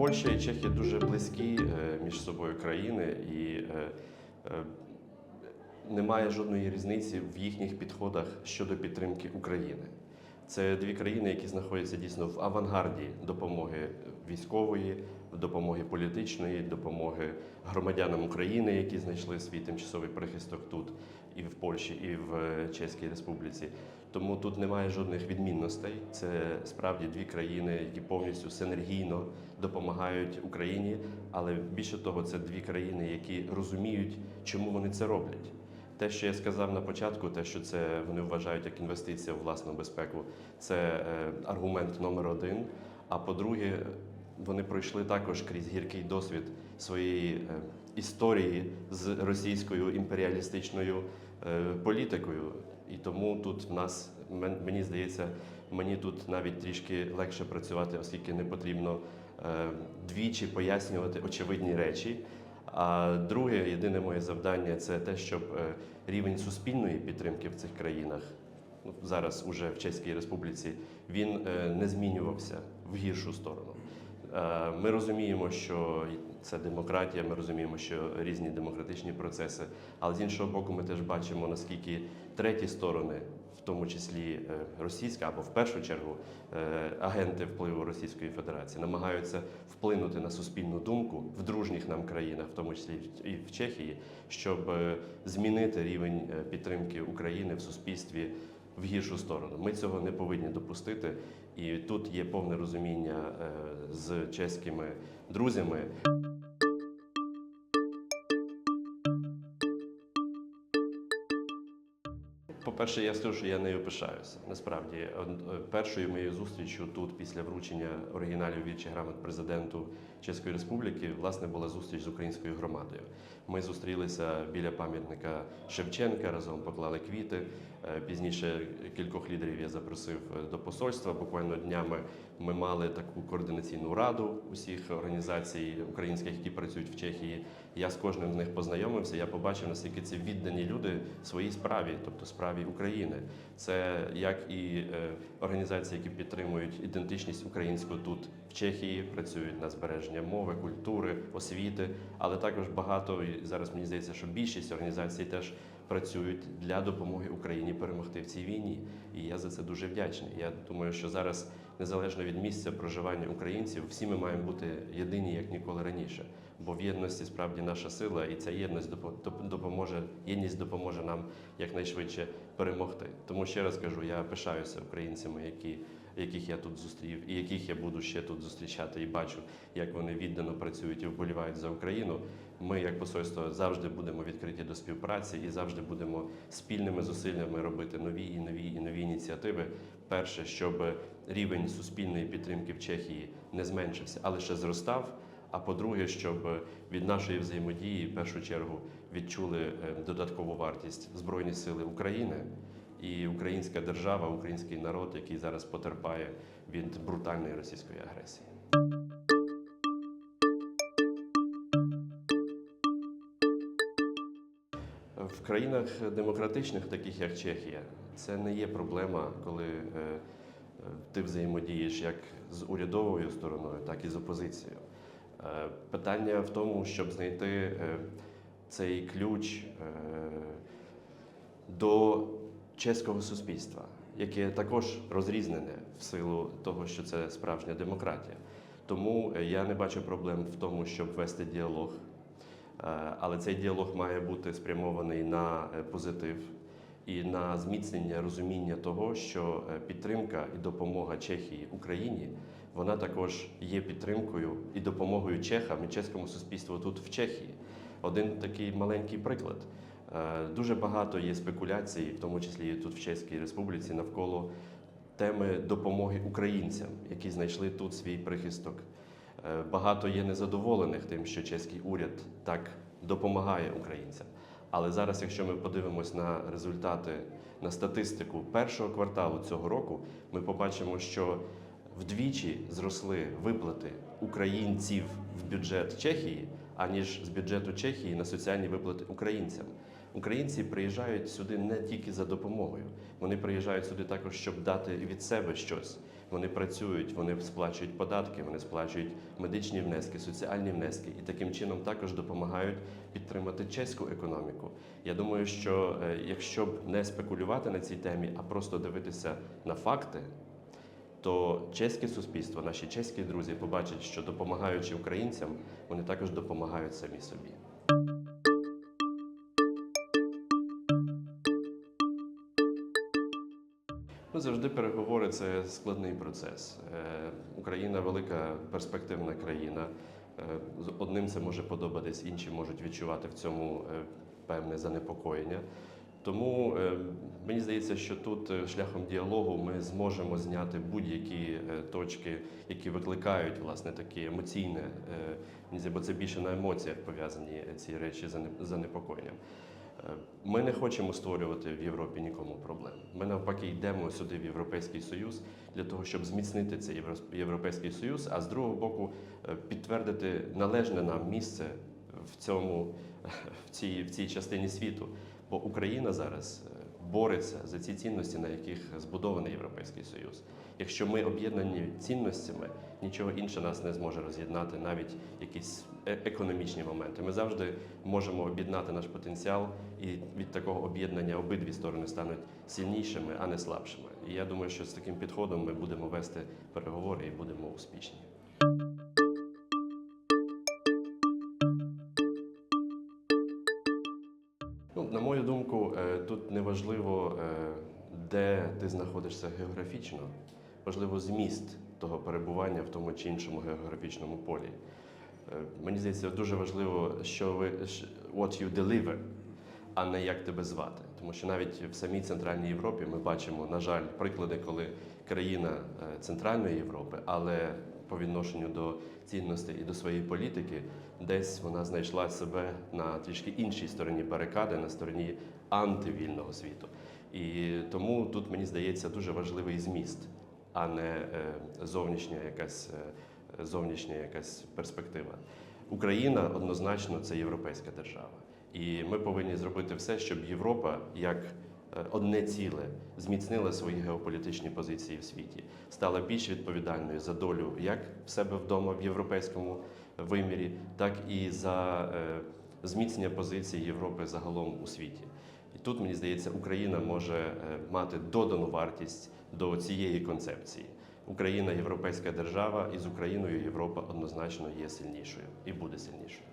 Польща і Чехія дуже близькі е, між собою країни, і е, е, немає жодної різниці в їхніх підходах щодо підтримки України. Це дві країни, які знаходяться дійсно в авангарді допомоги військової, допомоги політичної, допомоги громадянам України, які знайшли свій тимчасовий прихисток тут і в Польщі, і в Чеській Республіці. Тому тут немає жодних відмінностей. Це справді дві країни, які повністю синергійно допомагають Україні. Але більше того, це дві країни, які розуміють, чому вони це роблять. Те, що я сказав на початку, те, що це вони вважають як інвестиція в власну безпеку, це е, аргумент номер один. А по-друге, вони пройшли також крізь гіркий досвід своєї е, історії з російською імперіалістичною е, політикою. І тому тут в нас мені здається, мені тут навіть трішки легше працювати, оскільки не потрібно е, двічі пояснювати очевидні речі. А друге, єдине моє завдання це те, щоб е, рівень суспільної підтримки в цих країнах, ну, зараз уже в Чеській Республіці, він е, не змінювався в гіршу сторону. Ми розуміємо, що це демократія, ми розуміємо, що різні демократичні процеси, але з іншого боку, ми теж бачимо, наскільки треті сторони, в тому числі е, російська або в першу чергу е, агенти впливу Російської Федерації, намагаються вплинути на суспільну думку в дружніх нам країнах, в тому числі і в Чехії, щоб е, змінити рівень підтримки України в суспільстві в гіршу сторону. Ми цього не повинні допустити. І тут є повне розуміння з чеськими друзями. По-перше, я скажу, що я нею пишаюся. Насправді, е, першою моєю зустрічю тут, після вручення оригіналів вічі грамот президенту Чеської Республіки, власне, була зустріч з українською громадою. Ми зустрілися біля пам'ятника Шевченка, разом поклали квіти. Е, Пізніше кількох лідерів я запросив е, до посольства. Буквально днями ми мали таку координаційну раду усіх організацій українських, які працюють в Чехії. Я з кожним з них познайомився. Я побачив, наскільки це віддані люди своїй справі, тобто справі України. Це як і е, організації, які підтримують ідентичність українську тут в Чехії, працюють на збереження мови, культури, освіти, але також багато і зараз мені здається, що більшість організацій теж працюють для допомоги Україні перемогти в цій війні. І я за це дуже вдячний. Я думаю, що зараз, незалежно від місця проживання українців, всі ми маємо бути єдині як ніколи раніше. Бо в єдності справді наша сила, і ця єдність допоможе, єдність допоможе нам якнайшвидше перемогти. Тому ще раз кажу, я пишаюся українцями, які, яких я тут зустрів, і яких я буду ще тут зустрічати, і бачу, як вони віддано працюють і вболівають за Україну. Ми, як посольство, завжди будемо відкриті до співпраці і завжди будемо спільними зусиллями робити нові і нові і нові ініціативи. Перше, щоб рівень суспільної підтримки в Чехії не зменшився, а лише зростав. А по-друге, щоб від нашої взаємодії в першу чергу відчули е, додаткову вартість Збройні Сили України і українська держава, український народ, який зараз потерпає від брутальної російської агресії. В країнах демократичних, таких як Чехія, це не є проблема, коли е, е, ти взаємодієш як з урядовою стороною, так і з опозицією. Е, Питання в тому, щоб знайти цей ключ до чеського суспільства, яке також розрізнене в силу того, що це справжня демократія. Тому е, я не бачу проблем в тому, щоб вести діалог. Е, Але цей діалог має бути спрямований на е, позитив і на зміцнення розуміння того, що підтримка і допомога Чехії Україні вона також є підтримкою і допомогою чехам і чеському суспільству тут в Чехії. Один такий маленький приклад. Е, Дуже багато є спекуляцій, в тому числі і тут в Чеській Республіці, навколо теми допомоги українцям, які знайшли тут свій прихисток. Е, Багато є незадоволених тим, що чеський уряд так допомагає українцям. Але зараз, якщо ми подивимось на результати, на статистику першого кварталу цього року, ми побачимо, що вдвічі зросли виплати українців в бюджет Чехії, аніж з бюджету Чехії на соціальні виплати українцям. Українці приїжджають сюди не тільки за допомогою. Вони приїжджають сюди також, щоб дати від себе щось. Вони працюють, вони сплачують податки, вони сплачують медичні внески, соціальні внески і таким чином також допомагають підтримати чеську економіку. Я думаю, що е, якщо б не спекулювати на цій темі, а просто дивитися на факти, то чеське суспільство, наші чеські друзі побачать, що допомагаючи українцям, вони також допомагають самі собі. Завжди переговори це складний процес. Е, Україна велика перспективна країна. Е, Одним це може подобатись, інші можуть відчувати в цьому е, певне занепокоєння. Тому мені здається, що тут шляхом діалогу ми зможемо зняти будь-які точки, які викликають власне такі емоційне, бо це більше на емоціях пов'язані ці речі зане- занепокоєнням. Ми не хочемо створювати в Європі нікому проблем. Ми навпаки йдемо сюди в Європейський Союз для того, щоб зміцнити цей Європейський Союз, а з другого боку е, підтвердити належне нам місце в цьому в цій, в цій частині світу. Бо Україна зараз е, бореться за ці цінності, на яких збудований Європейський Союз. Якщо ми об'єднані цінностями, нічого інше нас не зможе роз'єднати, навіть якісь е- економічні моменти. Ми завжди можемо об'єднати наш потенціал, і від такого об'єднання обидві сторони стануть сильнішими, а не слабшими. І я думаю, що з таким підходом ми будемо вести переговори і будемо успішні. На мою думку, е, тут не важливо, е, де ти знаходишся географічно, важливо зміст того перебування в тому чи іншому географічному полі. Е, Мені здається, дуже важливо, що ви what you deliver, а не як тебе звати. Тому що навіть в самій Центральній Європі ми бачимо, на жаль, приклади, коли країна Центральної Європи, але по відношенню до цінностей і до своєї політики, десь вона знайшла себе на трішки іншій стороні барикади, на стороні антивільного світу. І тому тут мені здається дуже важливий зміст, а не е, зовнішня якась, е, зовнішня якась перспектива. Україна однозначно це європейська держава. І ми повинні зробити все, щоб Європа як одне ціле зміцнила свої геополітичні позиції в світі, стала більш відповідальною за долю як в себе вдома в європейському вимірі, так і за е, зміцнення позиції Європи загалом у світі. І тут мені здається, Україна може е, мати додану вартість до цієї концепції. Україна європейська держава, і з Україною Європа однозначно є сильнішою і буде сильнішою.